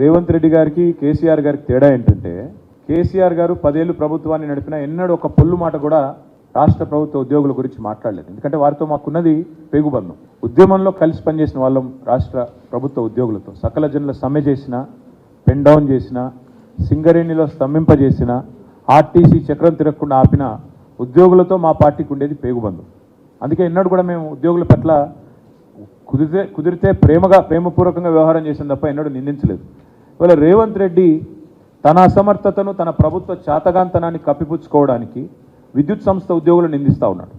రేవంత్ రెడ్డి గారికి కేసీఆర్ గారికి తేడా ఏంటంటే కేసీఆర్ గారు పదేళ్ళు ప్రభుత్వాన్ని నడిపిన ఎన్నడూ ఒక పొల్లు మాట కూడా రాష్ట్ర ప్రభుత్వ ఉద్యోగుల గురించి మాట్లాడలేదు. ఎందుకంటే వారితో మాకున్నది పేగుబంధం. ఉద్యమంలో కలిసి పనిచేసిన వాళ్ళం రాష్ట్ర ప్రభుత్వ ఉద్యోగులతో. సకల జనుల సమ్మె చేసిన పెన్ డౌన్ చేసిన సింగరేణిలో స్తంభింపజేసిన ఆర్టీసీ చక్రం తిరగకుండా ఆపిన ఉద్యోగులతో మా పార్టీకి ఉండేది పేగుబంధం. అందుకే ఎన్నడూ కూడా మేము ఉద్యోగుల పట్ల కుదిరితే కుదిరితే ప్రేమగా ప్రేమపూర్వకంగా వ్యవహారం చేసిన తప్ప ఎన్నడూ నిందించలేదు. ఇవాళ రేవంత్ రెడ్డి తన అసమర్థతను తన ప్రభుత్వ చాతగాంతనాన్ని కప్పిపుచ్చుకోవడానికి విద్యుత్ సంస్థ ఉద్యోగులు నిందిస్తూ ఉన్నాడు.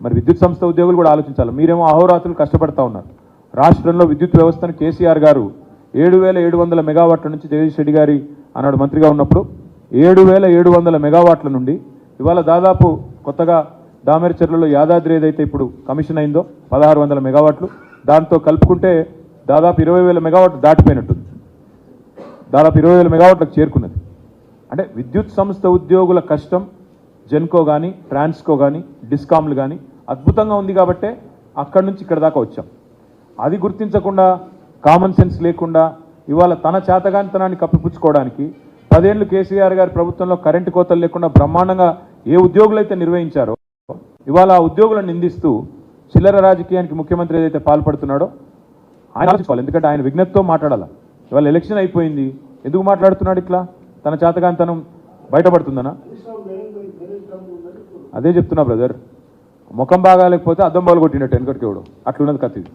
మరి విద్యుత్ సంస్థ ఉద్యోగులు కూడా ఆలోచించాలి? మీరేమో అహోరాత్రులు కష్టపడతా ఉన్నారు. రాష్ట్రంలో విద్యుత్ వ్యవస్థను కేసీఆర్ గారు ఏడు వేల ఏడు వందల మెగావాట్ల నుంచి జగదీష్ రెడ్డి గారి అన్నాడు మంత్రిగా ఉన్నప్పుడు ఏడు వేల ఏడు వందల మెగావాట్ల నుండి ఇవాళ దాదాపు కొత్తగా దామెరచర్లలో యాదాద్రి ఏదైతే ఇప్పుడు కమిషన్ అయిందో పదహారు వందల మెగావాట్లు దాంతో కలుపుకుంటే దాదాపు ఇరవై వేల మెగావాట్లు దాటిపోయినట్టుంది. దాదాపు ఇరవై వేల మెగావాట్లకు చేరుకున్నది. అంటే విద్యుత్ సంస్థ ఉద్యోగుల కష్టం జెన్కో కానీ ట్రాన్స్కో కానీ డిస్కామ్లు కానీ అద్భుతంగా ఉంది కాబట్టే అక్కడి నుంచి ఇక్కడ దాకా వచ్చాం. అది గుర్తించకుండా కామన్ సెన్స్ లేకుండా ఇవాళ తన చేతగానితనాన్ని కప్పిపుచ్చుకోవడానికి పదేళ్ళు కేసీఆర్ గారి ప్రభుత్వంలో కరెంటు కోతలు లేకుండా బ్రహ్మాండంగా ఏ ఉద్యోగులైతే నిర్వహించారో ఇవాళ ఆ ఉద్యోగులను నిందిస్తూ చిల్లర రాజకీయానికి ముఖ్యమంత్రి ఏదైతే పాల్పడుతున్నాడో ఆయన ఎందుకంటే ఆయన విజ్ఞతతో మాట్లాడాలి? ఇవాళ ఎలక్షన్ అయిపోయింది. ఎందుకు మాట్లాడుతున్నాడు ఇట్లా? తన చేతగాంతనం బయటపడుతుందనా? అదే చెప్తున్నా బ్రదర్. ముఖం బాగాలేకపోతే అద్దం బాలు కొట్టినట్టు వెనకటికేవుడు అట్లున్నది కథ ఇది.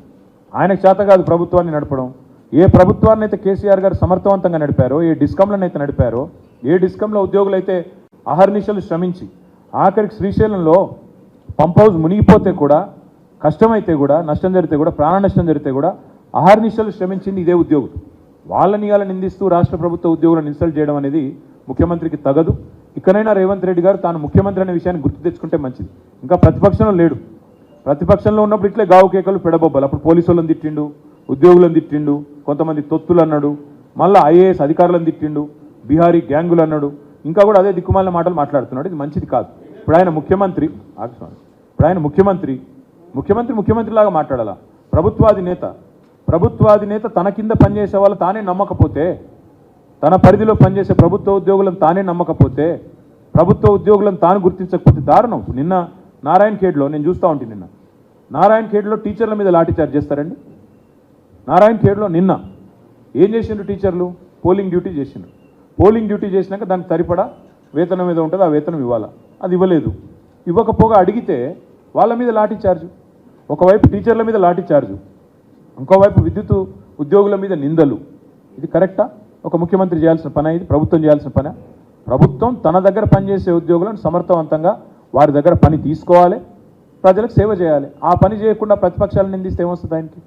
ఆయనకు చేత కాదు ప్రభుత్వాన్ని నడపడం. ఏ ప్రభుత్వాన్ని అయితే కేసీఆర్ గారు సమర్థవంతంగా నడిపారో ఏ డిస్కంలను అయితే నడిపారో ఏ డిస్కంలో ఉద్యోగులు అయితే అహర్నిశలు శ్రమించి ఆఖరికి శ్రీశైలంలో పంప్ హౌస్ మునిగిపోతే కూడా కష్టమైతే కూడా నష్టం జరిగితే కూడా ప్రాణ నష్టం జరిగితే కూడా అహర్నిశలు శ్రమించింది ఇదే ఉద్యోగులు. వాళ్ళని ఇవాళ నిందిస్తూ రాష్ట్ర ప్రభుత్వ ఉద్యోగులను ఇన్సల్ట్ చేయడం అనేది ముఖ్యమంత్రికి తగదు. ఇకనైనా రేవంత్ రెడ్డి గారు తాను ముఖ్యమంత్రి అనే విషయాన్ని గుర్తు తెచ్చుకుంటే మంచిది. ఇంకా ప్రతిపక్షంలో లేడు. ప్రతిపక్షంలో ఉన్నప్పుడు ఇట్లే గావు కేకలు పెడబొబ్బలు. అప్పుడు పోలీసు వాళ్ళని తిట్టిండు ఉద్యోగులను తిట్టిండు కొంతమంది తొత్తులు అన్నాడు మళ్ళీ ఐఏఎస్ అధికారులను తిట్టిండు బీహారీ గ్యాంగులు అన్నాడు. ఇంకా కూడా అదే దిక్కుమాలిన మాటలు మాట్లాడుతున్నాడు. ఇది మంచిది కాదు. ఇప్పుడు ఆయన ముఖ్యమంత్రి ఇప్పుడు ఆయన ముఖ్యమంత్రి ముఖ్యమంత్రి ముఖ్యమంత్రిలాగా మాట్లాడాలా? ప్రభుత్వాధినేత ప్రభుత్వాధినేత తన కింద పనిచేసే వాళ్ళు తానే నమ్మకపోతే తన పరిధిలో పనిచేసే ప్రభుత్వ ఉద్యోగులను తానే నమ్మకపోతే ప్రభుత్వ ఉద్యోగులను తాను గుర్తించకపోతే దారుణం. నిన్న నారాయణ ఖేడ్లో నేను చూస్తూ ఉంటాను నిన్న నారాయణ ఖేడ్లో టీచర్ల మీద లాఠీ చార్జ్ చేస్తారండి? నారాయణ ఖేడ్లో నిన్న ఏం చేసిండ్రు టీచర్లు? పోలింగ్ డ్యూటీ చేసిండ్రు. పోలింగ్ డ్యూటీ చేసినాక దానికి సరిపడా వేతనం మీద ఉంటుంది ఆ వేతనం ఇవ్వాలా? అది ఇవ్వలేదు. ఇవ్వకపోగా అడిగితే వాళ్ళ మీద లాఠీ చార్జు. ఒకవైపు టీచర్ల మీద లాఠీ చార్జు. ఇంకోవైపు విద్యుత్ ఉద్యోగుల మీద నిందలు. ఇది కరెక్టా? ఒక ముఖ్యమంత్రి చేయాల్సిన పని ఇది? ప్రభుత్వం చేయాల్సిన పని? ప్రభుత్వం తన దగ్గర పనిచేసే ఉద్యోగులను సమర్థవంతంగా వారి దగ్గర పని తీసుకోవాలి. ప్రజలకు సేవ చేయాలి. ఆ పని చేయకుండా ప్రతిపక్షాలు నిందిస్తే ఏమొస్తుంది ఆయనకి?